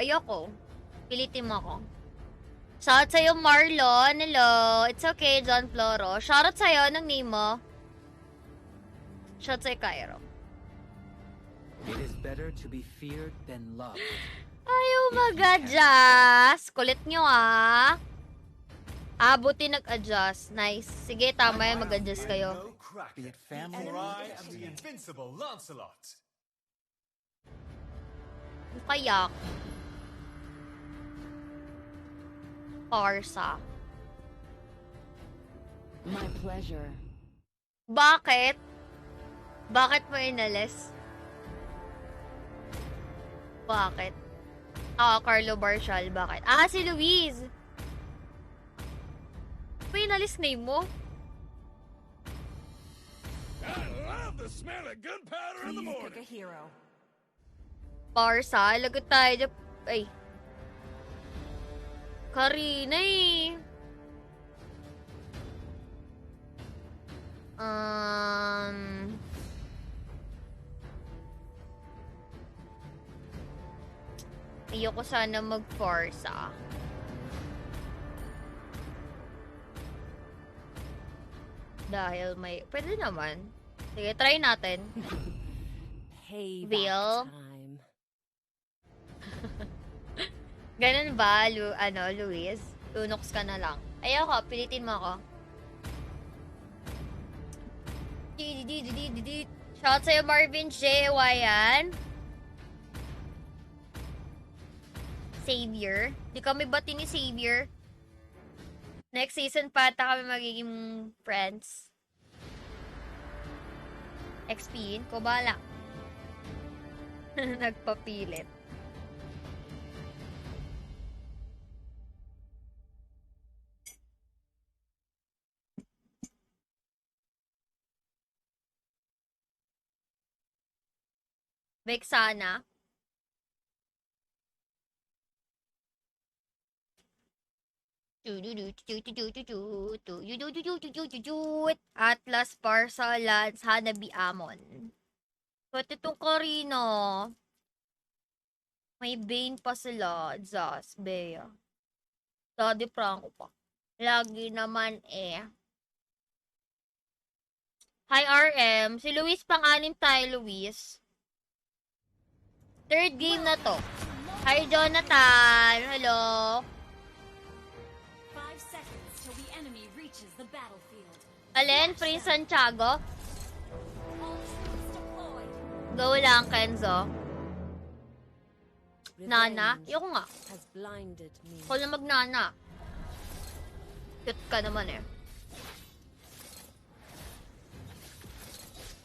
Ayoko. Pilitin mo ako. Shoutout sa'yo, Marlon. Hello. It's okay, John Floro. Shoutout sa'yo. Anong name mo? Shoutout sa'yo, Cairo. It is better to be feared than loved. Ayaw mag-adjust. Kulit nyo, ah. Ah, buti nag-adjust. Nice. Sige, tama yan. Mag-adjust kayo. No crack. Parsa. My pleasure. Bakit? Bakit mo inalis? Bakit? Ah, Carlo Barcial, bakit? Ah, si Luis! Ba inalis name mo? I love the smell of gunpowder in the morning. pick a hero. Parsa, lagot tayo. dyan. Ay. Karina eh. Um... Ayoko sana mag-Forza. Dahil may... Pwede naman. Sige, try natin. Payback Ganun ba, Lu ano, Luis? Tunox ka na lang. Ayoko, pilitin mo ako. Shout sa'yo, Marvin J. Wayan. Savior. Di kami bati ni Savior. Next season pa ata kami magiging friends. XP, ko bala. Nagpapilit. Vexana. Atlas, Parsa, Lance, Hanabi, Amon. Ba't itong Karina? May Bane pa sila. Zaz, Bea. Daddy Franco pa. Lagi naman eh. Hi RM. Si Luis pang-anim tayo, Luis. Third game na to. Hi Jonathan. Hello. Alin? Prince Santiago? Go lang, Kenzo. Nana? Ayoko nga. Ako na magnana. Cute ka naman eh.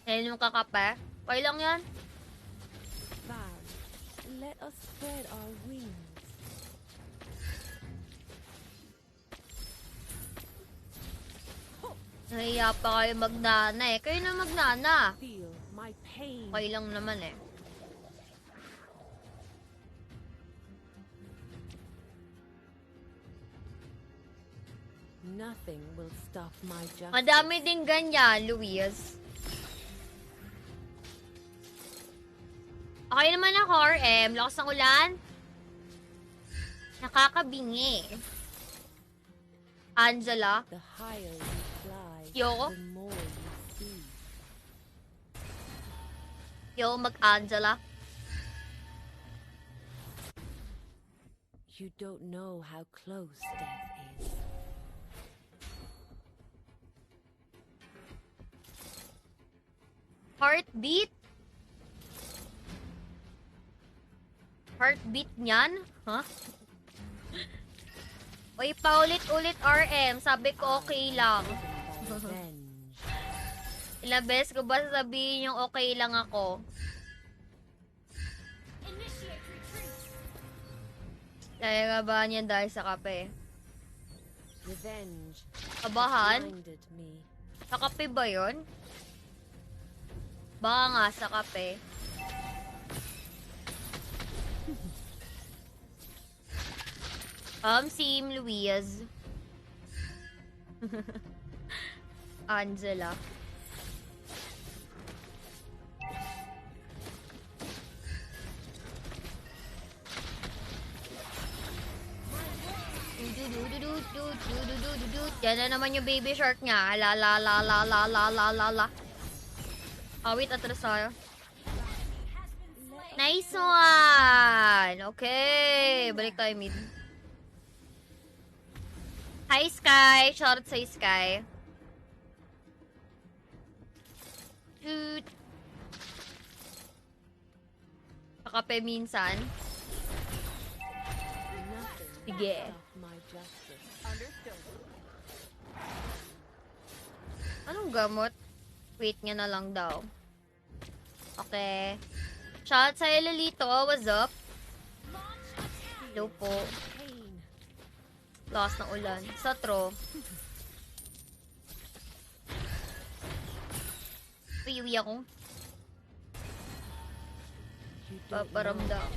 Ayun yung kakape. Okay lang yan. Let us spread our wings. Nahiya pa kayo magnana eh. Kayo na magnana. Feel my pain. Okay lang naman eh. Nothing will stop my justice. Madami din ganyan, Luis. Okay naman ako, RM. Lakas ng ulan. Nakakabingi. Angela. Yo. Yo, mag-Angela. You don't know how close death is. Heartbeat? Heartbeat niyan? Ha? Uy, paulit-ulit RM. Sabi ko okay lang. Revenge. Ilang beses ko ba sasabihin yung okay lang ako? Nga ba niyan dahil sa kape? Revenge Kabahan? Sa kape ba yun? Baka nga sa kape. Um, Sim Louise. Angela. Yan na naman yung baby shark niya. La la la la la la la la la. Oh, wait, atras tayo. Nice one! Okay, balik tayo mid. Hi, Sky! Shoutout sa Sky. Shoot! Kakape minsan. Sige. Anong gamot? Wait nga na lang daw. Okay. Shout sa Lolito. What's up? Hello po. Taas ng ulan. Sa tro. Piwi ako. Paparamdam.